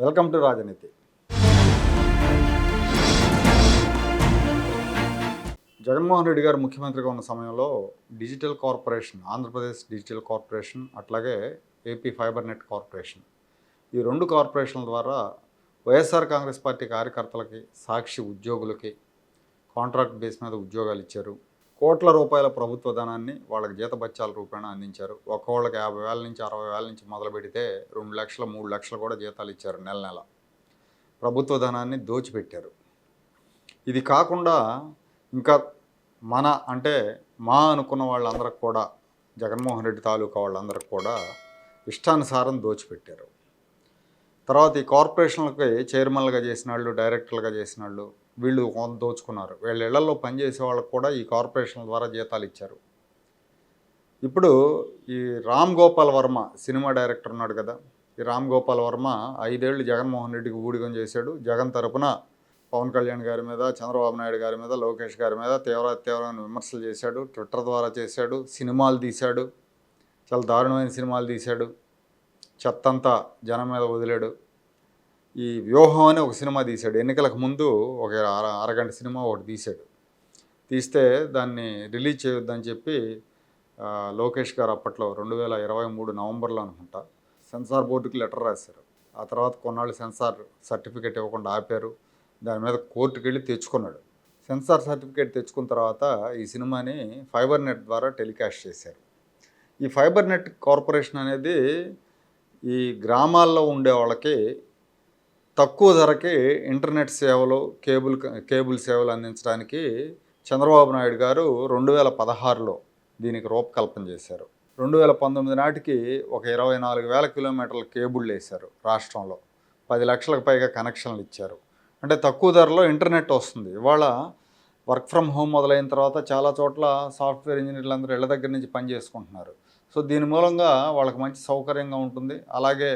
Welcome to రాజనీతి. జగన్మోహన్ రెడ్డి గారు ముఖ్యమంత్రిగా ఉన్న సమయంలో digital corporation Andhra Pradesh digital corporation అట్లాగే ఏపీ ఫైబర్ నెట్ కార్పొరేషన్ ఈ రెండు కార్పొరేషన్ల ద్వారా వైఎస్ఆర్ కాంగ్రెస్ పార్టీ కార్యకర్తలకి సాక్షి ఉద్యోగులకి కాంట్రాక్ట్ బేస్ మీద ఉద్యోగాలు ఇచ్చారు. కోట్ల రూపాయల ప్రభుత్వ ధనాన్ని వాళ్ళకి జీతబత్యాల రూపేణ అందించారు. ఒక్కోళ్ళకి యాభై వేల నుంచి అరవై వేల నుంచి మొదలు పెడితే రెండు లక్షల మూడు లక్షలు కూడా జీతాలు ఇచ్చారు నెల నెల. ప్రభుత్వ ధనాన్ని దోచిపెట్టారు. ఇది కాకుండా ఇంకా మన అంటే మా అనుకున్న వాళ్ళందరికి కూడా జగన్మోహన్ రెడ్డి తాలూకా వాళ్ళందరికి కూడా ఇష్టానుసారం దోచిపెట్టారు. తర్వాత ఈ కార్పొరేషన్లకి చైర్మన్లుగా చేసిన వాళ్ళు డైరెక్టర్లుగా చేసిన వాళ్ళు వీళ్ళు కొంత దోచుకున్నారు. వీళ్ళ ఇళ్ళలో పనిచేసే వాళ్ళకు కూడా ఈ కార్పొరేషన్ ద్వారా జీతాలు ఇచ్చారు. ఇప్పుడు ఈ రామ్ గోపాల్ వర్మ సినిమా డైరెక్టర్ ఉన్నాడు కదా ఈ రామ్ గోపాల్ వర్మ ఐదేళ్ళు జగన్మోహన్ రెడ్డికి ఊడిగం చేశాడు. జగన్ తరపున పవన్ కళ్యాణ్ గారి మీద చంద్రబాబు నాయుడు గారి మీద లోకేష్ గారి మీద తీవ్ర తీవ్రమైన విమర్శలు చేశాడు. ట్విట్టర్ ద్వారా చేశాడు. సినిమాలు తీశాడు. చాలా దారుణమైన సినిమాలు తీశాడు. చెత్తంతా జనం మీద వదిలాడు. ఈ వ్యూహం అని ఒక సినిమా తీశాడు. ఎన్నికలకు ముందు ఒక అర అరగంట సినిమా ఒకటి తీశాడు. తీస్తే దాన్ని రిలీజ్ చేయొద్దని చెప్పి లోకేష్ గారు అప్పట్లో రెండు వేల ఇరవై మూడు నవంబర్లో అనుకుంటా సెన్సార్ బోర్డుకి లెటర్ రాశారు. ఆ తర్వాత కొన్నాళ్ళు సెన్సార్ సర్టిఫికేట్ ఇవ్వకుండా ఆపారు. దాని మీద కోర్టుకి వెళ్ళి తెచ్చుకున్నాడు. సెన్సార్ సర్టిఫికేట్ తెచ్చుకున్న తర్వాత ఈ సినిమాని ఫైబర్ నెట్ ద్వారా టెలికాస్ట్ చేశారు. ఈ ఫైబర్ నెట్ కార్పొరేషన్ అనేది ఈ గ్రామాల్లో ఉండే వాళ్ళకి తక్కువ ధరకి ఇంటర్నెట్ సేవలు కేబుల్ కేబుల్ సేవలు అందించడానికి చంద్రబాబు నాయుడు గారు రెండు వేల పదహారులో దీనికి రూపకల్పన చేశారు. రెండు వేల పంతొమ్మిది నాటికి ఒక ఇరవై నాలుగు వేల కిలోమీటర్ల కేబుళ్ళు వేశారు రాష్ట్రంలో. పది లక్షలకు పైగా కనెక్షన్లు ఇచ్చారు. అంటే తక్కువ ధరలో ఇంటర్నెట్ వస్తుంది. ఇవాళ వర్క్ ఫ్రమ్ హోమ్ మొదలైన తర్వాత చాలా చోట్ల సాఫ్ట్వేర్ ఇంజనీర్లు అందరూ ఇళ్ళ దగ్గర నుంచి పని చేసుకుంటున్నారు. సో దీని మూలంగా వాళ్ళకి మంచి సౌకర్యంగా ఉంటుంది. అలాగే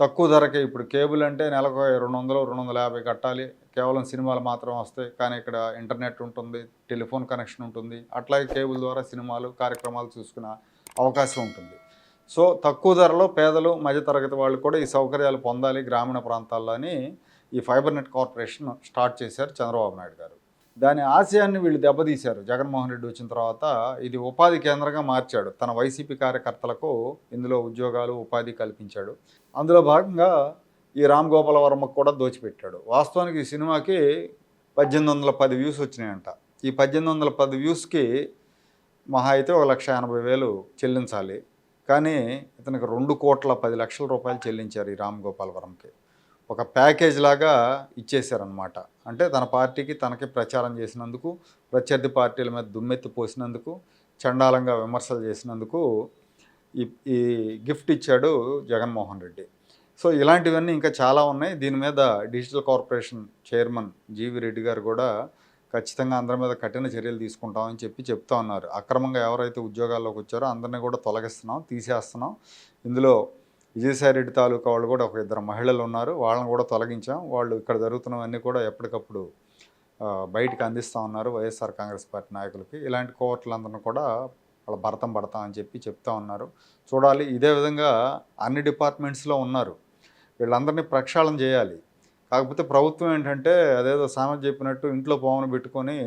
తక్కువ ధరకే ఇప్పుడు కేబుల్ అంటే నెలకు రెండు వందలు రెండు వందల యాభై కట్టాలి. కేవలం సినిమాలు మాత్రం వస్తాయి. కానీ ఇక్కడ ఇంటర్నెట్ ఉంటుంది టెలిఫోన్ కనెక్షన్ ఉంటుంది. అట్లాగే కేబుల్ ద్వారా సినిమాలు కార్యక్రమాలు చూసుకునే అవకాశం ఉంటుంది. సో తక్కువ ధరలో పేదలు మధ్యతరగతి వాళ్ళు కూడా ఈ సౌకర్యాలు పొందాలి గ్రామీణ ప్రాంతాల్లో ఈ ఫైబర్ నెట్ కార్పొరేషన్ స్టార్ట్ చేశారు చంద్రబాబు నాయుడు గారు. దాని ఆశయాన్ని వీళ్ళు దెబ్బతీశారు. జగన్మోహన్ రెడ్డి వచ్చిన తర్వాత ఇది ఉపాధి కేంద్రంగా మార్చాడు. తన వైసీపీ కార్యకర్తలకు ఇందులో ఉద్యోగాలు ఉపాధి కల్పించాడు. అందులో భాగంగా ఈ రామ్ గోపాల వర్మకు కూడా దోచిపెట్టాడు. వాస్తవానికి ఈ సినిమాకి పద్దెనిమిది వందల పది వ్యూస్ వచ్చినాయంట. ఈ పద్దెనిమిది వందల పది వ్యూస్కి మహా అయితే ఒక లక్ష ఎనభై వేలు చెల్లించాలి. కానీ ఇతనికి రెండు కోట్ల పది లక్షల రూపాయలు చెల్లించారు ఈ రామ్ గోపాల్ వర్మకి ఒక ప్యాకేజ్ లాగా ఇచ్చేశారనమాట అంటే తన పార్టీకి తనకి ప్రచారం చేసినందుకు ప్రత్యర్థి పార్టీల మీద దుమ్మెత్తి పోసినందుకు చండాలంగా విమర్శలు చేసినందుకు ఈ ఈ గిఫ్ట్ ఇచ్చాడు జగన్మోహన్ రెడ్డి. సో ఇలాంటివన్నీ ఇంకా చాలా ఉన్నాయి. దీని మీద digital corporation chairman G V Reddy గారు కూడా ఖచ్చితంగా అందరి మీద కఠిన చర్యలు తీసుకుంటామని చెప్పి చెప్తా ఉన్నారు. అక్రమంగా ఎవరైతే ఉద్యోగాల్లోకి వచ్చారో అందరినీ కూడా తొలగిస్తున్నాం తీసేస్తున్నాం. ఇందులో విజయసాయిరెడ్డి తాలూకా వాళ్ళు కూడా ఒక ఇద్దరు మహిళలు ఉన్నారు. వాళ్ళని కూడా తొలగించాం. వాళ్ళు ఇక్కడ జరుగుతున్నవన్నీ కూడా ఎప్పటికప్పుడు బయటికి అందిస్తూ ఉన్నారు వైఎస్ఆర్ కాంగ్రెస్ పార్టీ నాయకులకి. ఇలాంటి కోర్టులందరినీ కూడా వాళ్ళ భరతం పడతాం అని చెప్పి చెప్తా ఉన్నారు. చూడాలి ఇదే విధంగా అన్ని డిపార్ట్మెంట్స్లో ఉన్నారు. వీళ్ళందరినీ ప్రక్షాళన చేయాలి. కాకపోతే ప్రభుత్వం ఏంటంటే అదేదో సామెత చెప్పినట్టు ఇంట్లో పావును పెట్టుకొని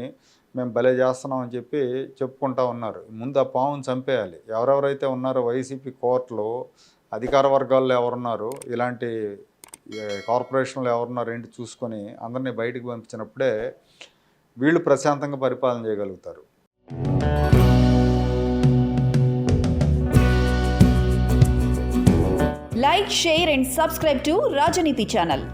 మేము భలే చేస్తున్నాం అని చెప్పి చెప్పుకుంటా ఉన్నారు. ముందు ఆ పావును చంపేయాలి. ఎవరెవరైతే ఉన్నారో వైసీపీ కోర్టులో అధికార వర్గాల్లో ఎవరున్నారు ఇలాంటి కార్పొరేషన్లో కార్పొరేషన్లు ఎవరున్నారు ఏంటి చూసుకొని అందరినీ బయటికి పంపించినప్పుడే వీళ్ళు ప్రశాంతంగా పరిపాలన చేయగలుగుతారు. Like share and subscribe to Rajneeti channel